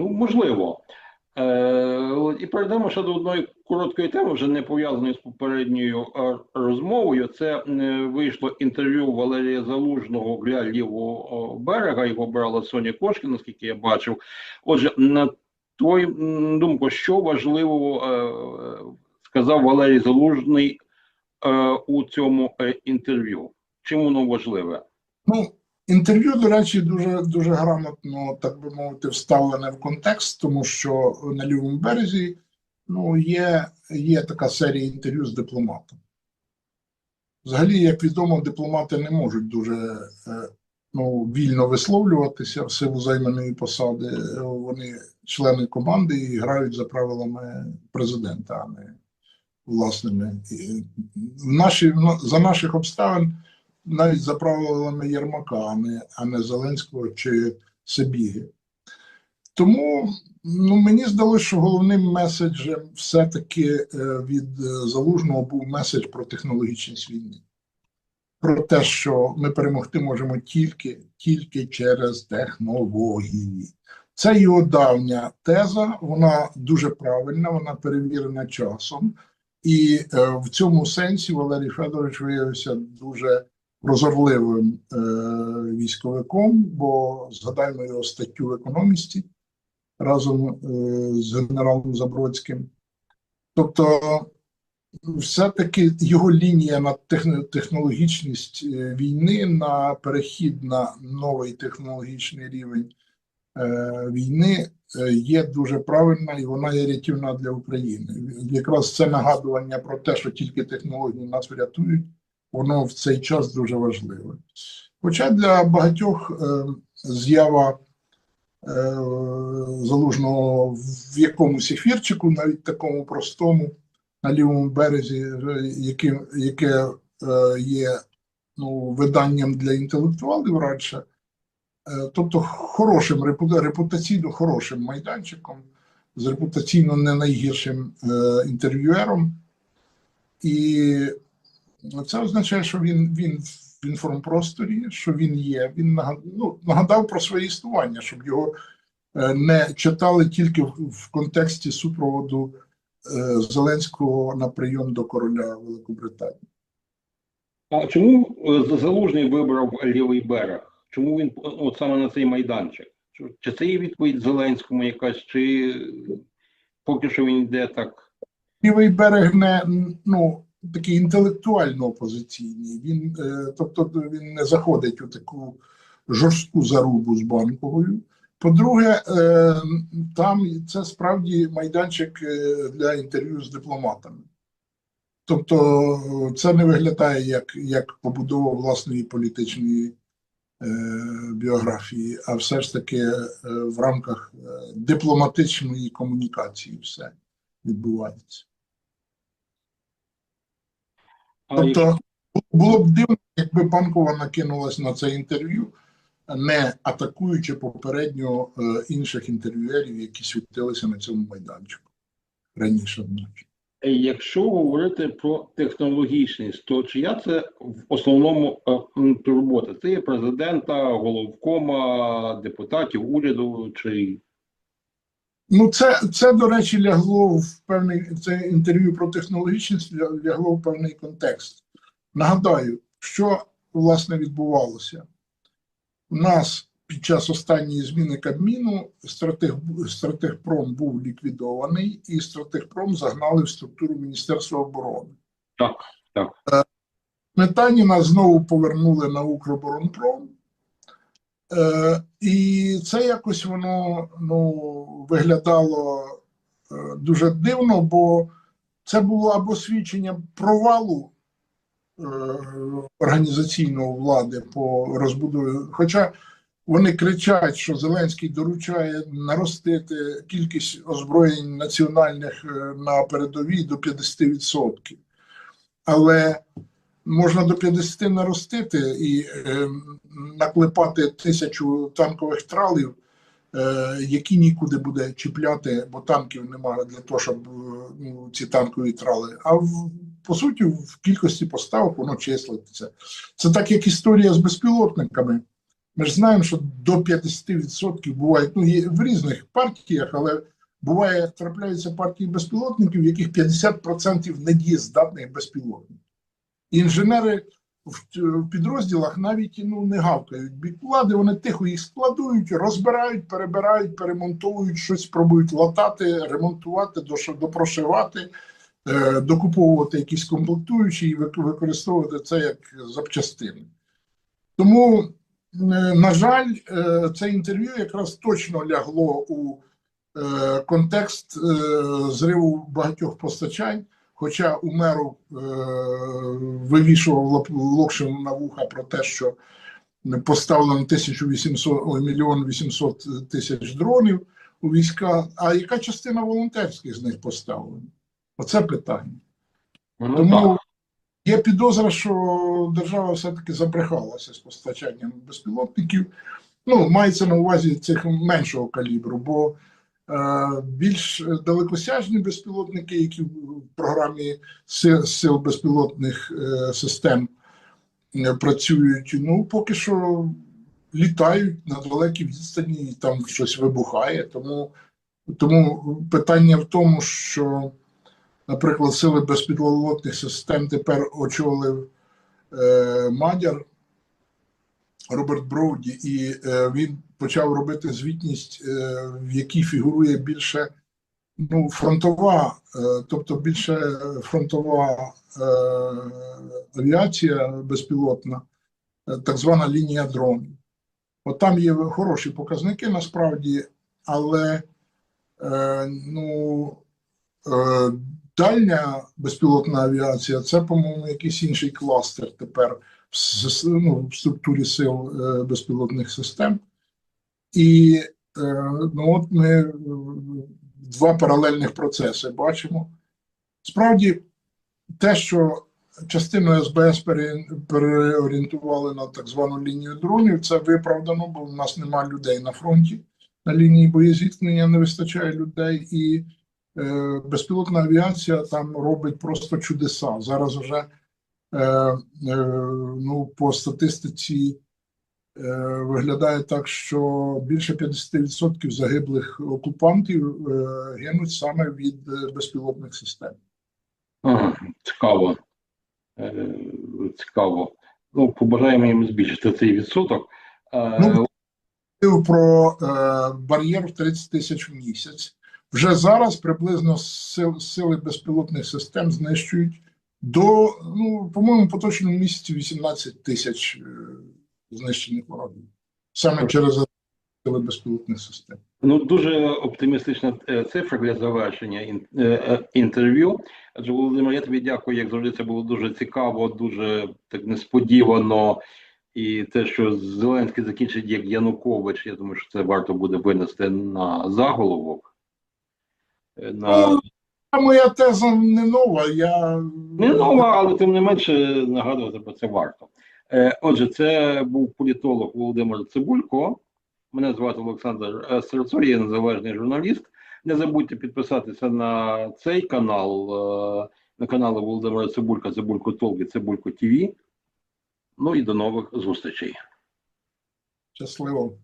Ну, можливо. Е, і перейдемо ще до одної короткої теми, вже не пов'язаної з попередньою розмовою. Це е, вийшло інтерв'ю Валерія Залужного для лівого берега. Його брала Соня Кошкіна, наскільки я бачив. Отже, на твою думку, що важливого е, сказав Валерій Залужний е, у цьому е, інтерв'ю? Чим воно важливе? Ну, інтерв'ю, до речі, дуже дуже грамотно, так би мовити, вставлене в контекст, тому що на лівому березі ну, є, є така серія інтерв'ю з дипломатом. Взагалі, як відомо, дипломати не можуть дуже е, ну, вільно висловлюватися в силу займаної посади. Вони члени команди і грають за правилами президента, а не власними. Наші, ну, за наших обставин навіть за правилами Єрмака, а не, а не Зеленського чи Сибіги. Тому ну, мені здалося, що головним меседжем все-таки е, від е, Залужного був меседж про технологічність війни. Про те, що ми перемогти можемо тільки, тільки через технології. Це його давня теза, вона дуже правильна, вона перевірена часом. І е, в цьому сенсі Валерій Федорович виявився дуже прозорливим е, військовиком, бо згадаємо його статтю в економісті разом е, з генералом Забродським. Тобто, все-таки його лінія на технологічність е, війни, на перехід на новий технологічний рівень е, війни е, є дуже правильна і вона є рятівна для України. Якраз це нагадування про те, що тільки технології нас врятують воно в цей час дуже важливе. Хоча для багатьох е, з'ява е, залужного в якомусь ефірчику, навіть такому простому, на лівому березі, е, яке, яке є ну, виданням для інтелектуалів радше, тобто хорошим, репутаційно хорошим майданчиком, з репутаційно не найгіршим інтерв'юером. І це означає, що він, він в інформпросторі, що він є. Він нагадав, ну, нагадав про своє існування, щоб його е, не читали тільки в, контексті супроводу е, Зеленського на прийом до короля Великобританії. А чому е, Залужний вибрав лівий берег? Чому він от саме на цей майданчик? Чи- Чи це є відповідь Зеленському якась, чи поки що він йде так? Лівий берег не ну такий інтелектуально опозиційний. Він, е, тобто, він не заходить у таку жорстку зарубу з банковою. По-друге, е, там це справді майданчик е, для інтерв'ю з дипломатами. Тобто, це не виглядає як, як побудова власної політичної е, біографії, а все ж таки е, в рамках дипломатичної комунікації все відбувається. А Тобто було б дивно, якби банкова накинулась на це інтерв'ю, не атакуючи попередньо е, інших інтерв'юерів, які світилися на цьому майданчику раніше вночі. Е, Якщо говорити про технологічність, то чия це в основному е, турбота? Це є президента, головкома, депутатів, уряду чи Ну, це, це, до речі, лягло в певний це інтерв'ю про технологічність лягло в певний контекст. Нагадаю, що власне відбувалося. У нас під час останньої зміни Кабміну стратег, стратегпром був ліквідований, і стратегпром загнали в структуру Міністерства оборони. так, так. Сметаніна знову повернули на Укроборонпром. Е, і це якось воно ну, виглядало е, дуже дивно, бо це було або свідчення провалу е, влади по розбудові. Хоча вони кричать, що Зеленський доручає наростити кількість озброєнь національних е, на передовій до 50%. Але можна до 50 наростити і е, наклепати тисячу танкових тралів, е, які нікуди буде чіпляти, бо танків немає для того, щоб е, ну, ці танкові трали. А в, по суті, в кількості поставок воно числиться. Це так, як історія з безпілотниками. Ми ж знаємо, що до 50% буває, ну, є в різних партіях, але буває, трапляються партії безпілотників, в яких 50% недієздатних безпілотників. Інженери в, підрозділах навіть ну, не гавкають бік влади, вони тихо їх складують, розбирають, перебирають, перемонтовують, щось пробують латати, ремонтувати, допрошивати, е, докуповувати якісь комплектуючі і використовувати це як запчастини. Тому, е, на жаль, е, це інтерв'ю якраз точно лягло у контекст зриву багатьох постачань. Хоча у меру е, вивішував Локшин на вуха про те, що поставлено 1800, ой, мільйон 800 тисяч дронів у війська, а яка частина волонтерських з них поставлена? Оце питання. Ну, Тому так. є підозра, що держава все-таки забрехалася з постачанням безпілотників. Ну, мається на увазі цих меншого калібру, бо більш далекосяжні безпілотники, які в програмі сил, сил безпілотних е, систем е, працюють, ну поки що літають на далекій відстані, і там щось вибухає. Тому, тому питання в тому, що наприклад, сили безпілотних систем тепер очолив е, Мадяр Роберт Броуді, і е, він почав робити звітність, е, в якій фігурує більше ну, фронтова, е, тобто більше фронтова авіація безпілотна, так звана лінія дронів. От там є хороші показники насправді, але ну, Дальня безпілотна авіація це, по-моєму, якийсь інший кластер тепер в, ну, в структурі сил е, безпілотних систем. І е, ну, от ми е, два паралельних процеси бачимо. Справді, те, що частину СБС переорієнтували на так звану лінію дронів, це виправдано, бо в нас немає людей на фронті. На лінії боєзіткнення не вистачає людей, і е, безпілотна авіація там робить просто чудеса. Зараз вже ну, по статистиці е, виглядає так, що більше 50% загиблих окупантів е, гинуть саме від е, безпілотних систем. Ага, цікаво. Е, цікаво. Ну, побажаємо їм збільшити цей відсоток. Е, Ну, про е, бар'єр в 30 тисяч в місяць. Вже зараз приблизно сили безпілотних систем знищують до, ну, по-моєму, поточному місяці 18 тисяч е, знищених ворогів. Саме через безпілотних систем. Ну, дуже оптимістична е, цифра для завершення е, інтерв'ю. Адже Володимир, я тобі дякую, як завжди, це було дуже цікаво, дуже так несподівано. І те, що Зеленський закінчить як Янукович, я думаю, що це варто буде винести на заголовок. На... Моя теза не нова. Я Не нова, але тим не менше нагадувати про це варто. Е, Отже, це був політолог Володимир Цибулько. Мене звати Олександр е, я незалежний журналіст. Не забудьте підписатися на цей канал, е, на канали Володимира Цибулька, Цибулько Толк і Цибулько ТВ. Ну і до нових зустрічей. щасливо.